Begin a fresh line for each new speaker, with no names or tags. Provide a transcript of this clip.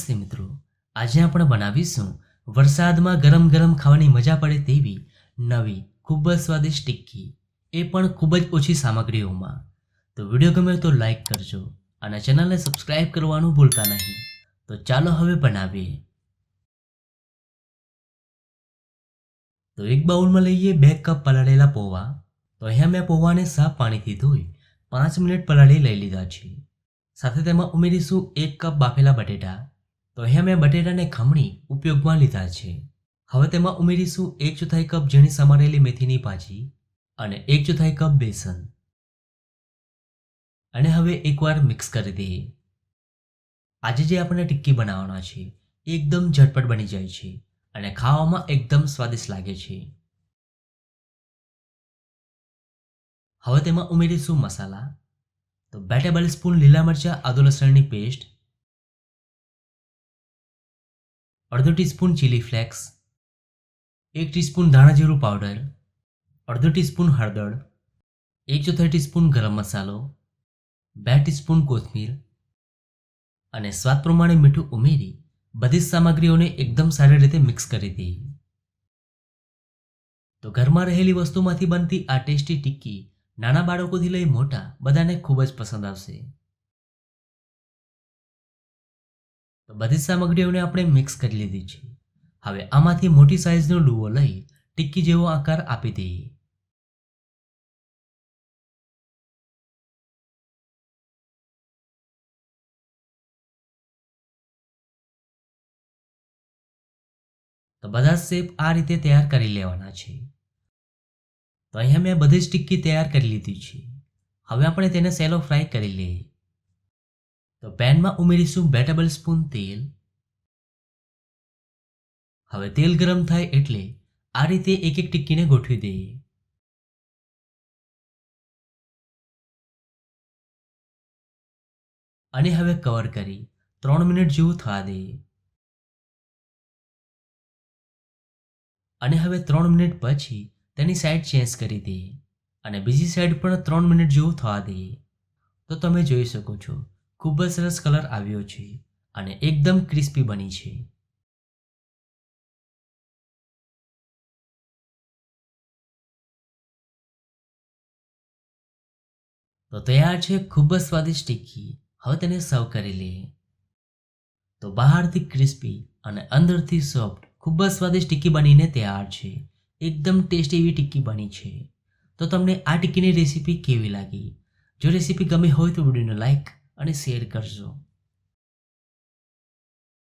નમસ્તે મિત્રો. આજે આપણે બનાવીશું વરસાદમાં ગરમ ગરમ ખાવાની મજા પડે તેવી નવી, ખૂબ જ સ્વાદિષ્ટ ટિક્કી. એ પણ ખૂબ જ ઓછી સામગ્રીઓમાં. તો વીડિયો ગમે તો લાઈક કરજો અને ચેનલને સબસ્ક્રાઇબ કરવાનું ભૂલતા નહીં. તો ચાલો હવે બનાવીએ. તો એક બાઉલમાં લઈએ બે કપ પલાળેલા પૌવા. તો અહીંયા મેં પૌવાને સાફ પાણીથી ધોઈ પાંચ મિનિટ પલાળી લઈ લીધા છે. સાથે તેમાં ઉમેરીશું એક કપ બાફેલા બટેટા. તો અહીંયા મેં બટેટાને ખમણી ઉપયોગમાં લીધા છે. હવે તેમાં ઉમેરીશું એક ચોથાઈ કપ ઝીણી સમારેલી મેથીની ભાજી અને એક ચોથાઈ કપ બેસન. અને હવે એકવાર મિક્સ કરી દઈએ. આજે જે આપણે ટિક્કી બનાવવાના છે, એ એકદમ ઝટપટ બની જાય છે અને ખાવામાં એકદમ સ્વાદિષ્ટ લાગે છે. હવે તેમાં ઉમેરીશું મસાલા. તો બે ટેબલ સ્પૂન લીલા મરચાં, આદુ લસણની પેસ્ટ અડધો ટીસ્પૂન ચીલી ફ્લેક્સ એક ટીસ્પૂન ધાણા જીરું પાવડર અડધો ટીસ્પૂન હળદર, એક ચોથાઈ ટીસ્પૂન ગરમ મસાલો, બે ટીસ્પૂન કોથમીર અને સ્વાદ પ્રમાણે મીઠું ઉમેરી બધી જ સામગ્રીઓને એકદમ સારી રીતે મિક્સ કરી દીધી તો ઘરમાં રહેલી વસ્તુમાંથી બનતી આ ટેસ્ટી ટિક્કી નાના બાળકોથી લઈ મોટા બધાને ખૂબ જ પસંદ આવશે. તો બધી સામગ્રીઓને આપણે મિક્સ કરી લીધી છે. હવે આમાંથી મોટી સાઇઝનો લૂવો લઈ ટિક્કી જેવો આકાર આપી દઈએ. તો બધા શેપ આ રીતે તૈયાર કરી લેવાના છે. તો અહીંયા મેં બધી જ ટિક્કી તૈયાર કરી લીધી છે. હવે આપણે તેને સેલો ફ્રાય કરી લઈએ. તો પેનમાં ઉમેરીશું બે ટેબલ સ્પૂન તેલ. હવે તેલ ગરમ થાય એટલે આ રીતે એક એક ટિક્કીને ગોઠવી દઈએ. અને હવે કવર કરી ત્રણ મિનિટ જેવું થવા દઈએ. અને હવે ત્રણ મિનિટ પછી તેની સાઈડ ચેન્જ કરી દઈએ. અને બીજી સાઈડ પણ ત્રણ મિનિટ જેવું થવા દઈએ. તો તમે જોઈ શકો છો ખૂબ જ સરસ કલર આવ્યો છે અને એકદમ ક્રિસ્પી બની છે. તો તૈયાર છે ખૂબ જ સ્વાદિષ્ટ ટિક્કી. હવે તેને સર્વ કરી લઈએ. તો બહારથી ક્રિસ્પી અને અંદરથી સોફ્ટ ખૂબ જ સ્વાદિષ્ટ ટિક્કી બનીને તૈયાર છે. એકદમ ટેસ્ટી એવી ટિક્કી બની છે. તો તમને આ ટિક્કીની રેસીપી કેવી લાગી? જો રેસીપી ગમી હોય તો વિડીયોને લાઈક અને શેર કરજો.